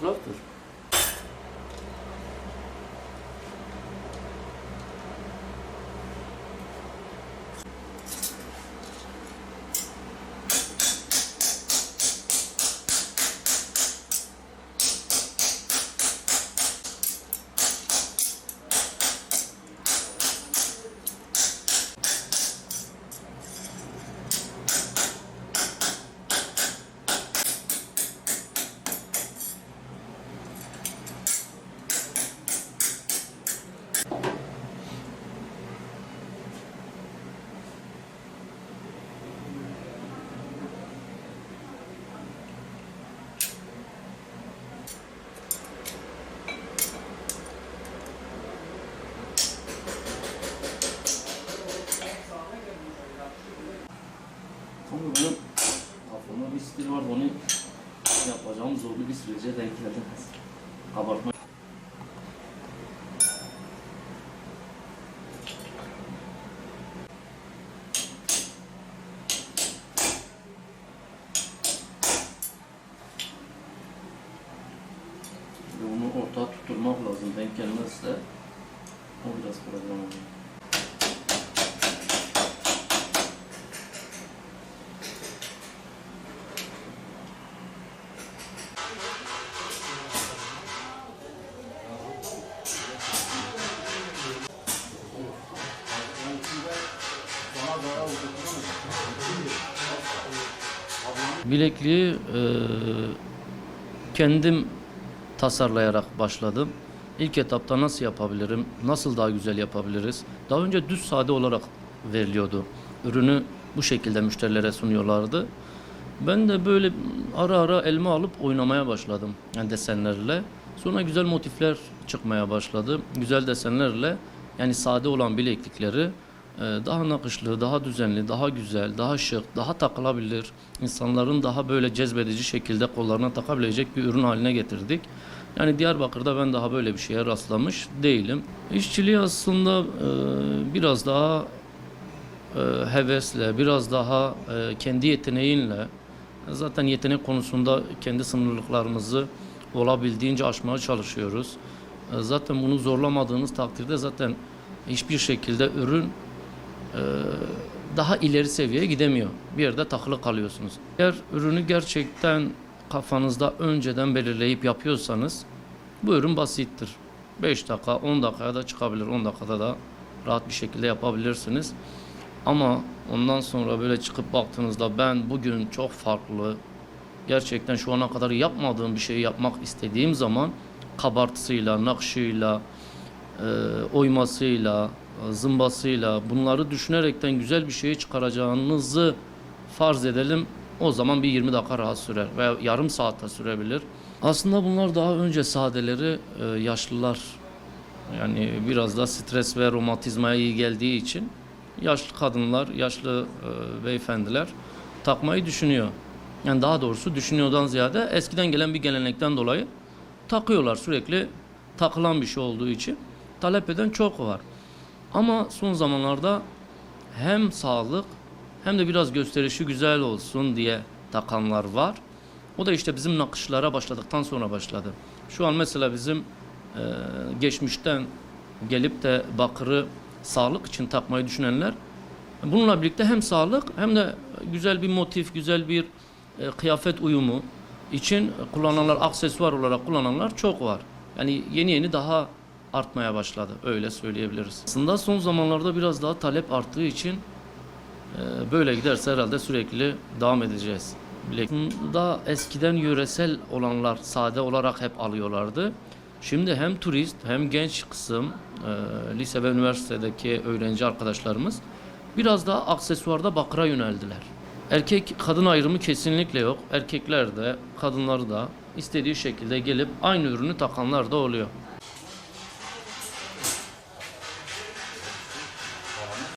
Şöyle Ama bunun kafamda bir stil var onu yapacağım zorlu bir sürece denk geldim. Kabartma. Onu ortağa tutturmak lazım. Denk gelmezse o biraz problem oluyor. Bilekliği e, kendim tasarlayarak başladım. İlk etapta nasıl yapabilirim, nasıl daha güzel yapabiliriz? Daha önce düz sade olarak veriliyordu. Ürünü bu şekilde müşterilere sunuyorlardı. Ben de böyle ara ara elma alıp oynamaya başladım yani desenlerle. Sonra güzel motifler çıkmaya başladı. Güzel desenlerle yani sade olan bileklikleri daha nakışlı, daha düzenli, daha güzel, daha şık, daha takılabilir, insanların daha böyle cezbedici şekilde kollarına takabilecek bir ürün haline getirdik. Yani Diyarbakır'da ben daha böyle bir şeye rastlamış değilim. İşçiliği aslında e, biraz daha e, hevesle, biraz daha e, kendi yeteneğinle, zaten yetenek konusunda kendi sınırlıklarımızı olabildiğince aşmaya çalışıyoruz. Zaten bunu zorlamadığınız takdirde zaten hiçbir şekilde ürün daha ileri seviyeye gidemiyor. Bir yerde takılı kalıyorsunuz. Eğer ürünü gerçekten kafanızda önceden belirleyip yapıyorsanız bu ürün basittir. 5 dakika, 10 dakikaya da çıkabilir. 10 dakikada da rahat bir şekilde yapabilirsiniz. Ama ondan sonra böyle çıkıp baktığınızda ben bugün çok farklı, gerçekten şu ana kadar yapmadığım bir şeyi yapmak istediğim zaman kabartısıyla, nakşıyla, e, oymasıyla, e, zımbasıyla bunları düşünerekten güzel bir şey çıkaracağınızı farz edelim. O zaman bir 20 dakika rahat sürer veya yarım saatte sürebilir. Aslında bunlar daha önce sadeleri e, yaşlılar yani biraz da stres ve romatizmaya iyi geldiği için yaşlı kadınlar, yaşlı e, beyefendiler takmayı düşünüyor. Yani daha doğrusu düşünüyordan ziyade eskiden gelen bir gelenekten dolayı takıyorlar sürekli takılan bir şey olduğu için talep eden çok var. Ama son zamanlarda hem sağlık hem de biraz gösterişi güzel olsun diye takanlar var. O da işte bizim nakışlara başladıktan sonra başladı. Şu an mesela bizim e, geçmişten gelip de bakırı sağlık için takmayı düşünenler bununla birlikte hem sağlık hem de güzel bir motif, güzel bir e, kıyafet uyumu için kullananlar, aksesuar olarak kullananlar çok var. Yani yeni yeni daha artmaya başladı. Öyle söyleyebiliriz. Aslında son zamanlarda biraz daha talep arttığı için e, böyle giderse herhalde sürekli devam edeceğiz. Daha eskiden yöresel olanlar sade olarak hep alıyorlardı. Şimdi hem turist hem genç kısım, e, lise ve üniversitedeki öğrenci arkadaşlarımız biraz daha aksesuarda bakıra yöneldiler. Erkek kadın ayrımı kesinlikle yok. Erkekler de kadınları da istediği şekilde gelip aynı ürünü takanlar da oluyor.